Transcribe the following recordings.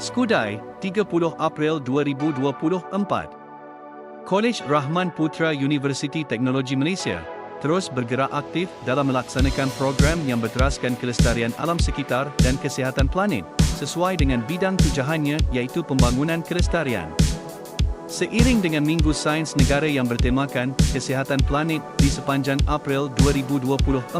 Skudai, 30 April 2024. Kolej Rahman Putra Universiti Teknologi Malaysia terus bergerak aktif dalam melaksanakan program yang berteraskan kelestarian alam sekitar dan kesihatan planet sesuai dengan bidang tujahannya iaitu pembangunan kelestarian. Seiring dengan Minggu Sains Negara yang bertemakan Kesihatan Planet di sepanjang April 2024,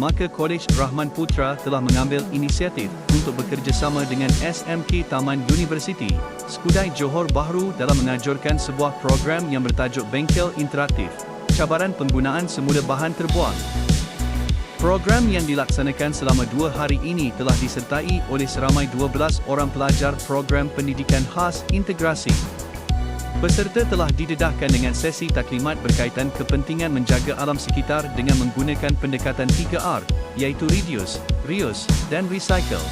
maka Kolej Rahman Putra telah mengambil inisiatif untuk bekerjasama dengan SMK Taman Universiti, Skudai Johor Bahru dalam mengajarkan sebuah program yang bertajuk Bengkel Interaktif, cabaran penggunaan semula bahan terbuang. Program yang dilaksanakan selama dua hari ini telah disertai oleh seramai 12 orang pelajar program pendidikan khas integrasi Peserta telah didedahkan dengan sesi taklimat berkaitan kepentingan menjaga alam sekitar dengan menggunakan pendekatan 3R, iaitu Reduce, Reuse dan Recycle.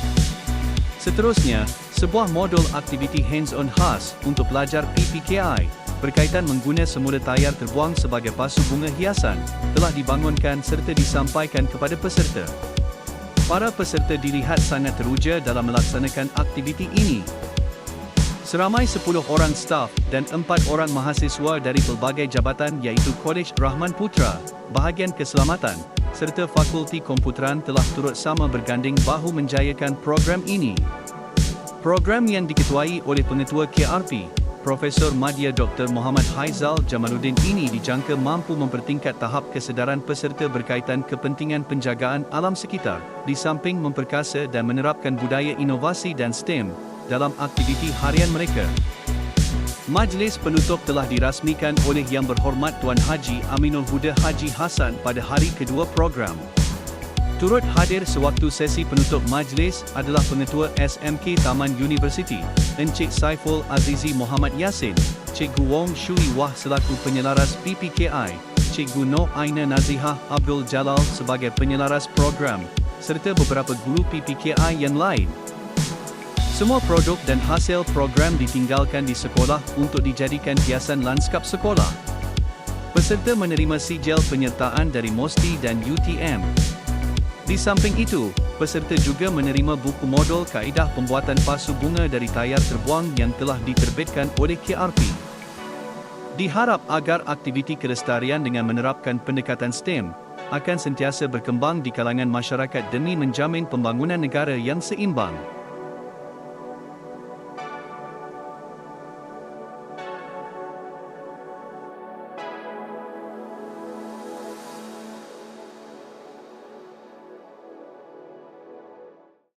Seterusnya, sebuah modul aktiviti hands-on khas untuk pelajar PPKI berkaitan mengguna semula tayar terbuang sebagai pasu bunga hiasan telah dibangunkan serta disampaikan kepada peserta. Para peserta dilihat sangat teruja dalam melaksanakan aktiviti ini Seramai 10 orang staf dan 4 orang mahasiswa dari pelbagai jabatan iaitu Kolej Rahman Putra, Bahagian Keselamatan, serta Fakulti Komputeran telah turut sama berganding bahu menjayakan program ini. Program yang diketuai oleh Pengetua KRP, Profesor Madya Dr. Muhammad Haizal Jamaluddin ini dijangka mampu mempertingkat tahap kesedaran peserta berkaitan kepentingan penjagaan alam sekitar, di samping memperkasa dan menerapkan budaya inovasi dan STEM, dalam aktiviti harian mereka. Majlis penutup telah dirasmikan oleh Yang Berhormat Tuan Haji Aminul Huda Haji Hassan pada hari kedua program. Turut hadir sewaktu sesi penutup majlis adalah Pengetua SMK Taman Universiti, Encik Saiful Azizi Muhammad Yasin, Cikgu Wong Shui Wah selaku penyelaras PPKI, Cikgu Noh Aina Nazihah Abdul Jalal sebagai penyelaras program, serta beberapa guru PPKI yang lain. Semua produk dan hasil program ditinggalkan di sekolah untuk dijadikan hiasan lanskap sekolah. Peserta menerima sijil penyertaan dari MOSTI dan UTM. Di samping itu, peserta juga menerima buku modul kaedah pembuatan pasu bunga dari tayar terbuang yang telah diterbitkan oleh KRP. Diharap agar aktiviti kelestarian dengan menerapkan pendekatan STEM akan sentiasa berkembang di kalangan masyarakat demi menjamin pembangunan negara yang seimbang.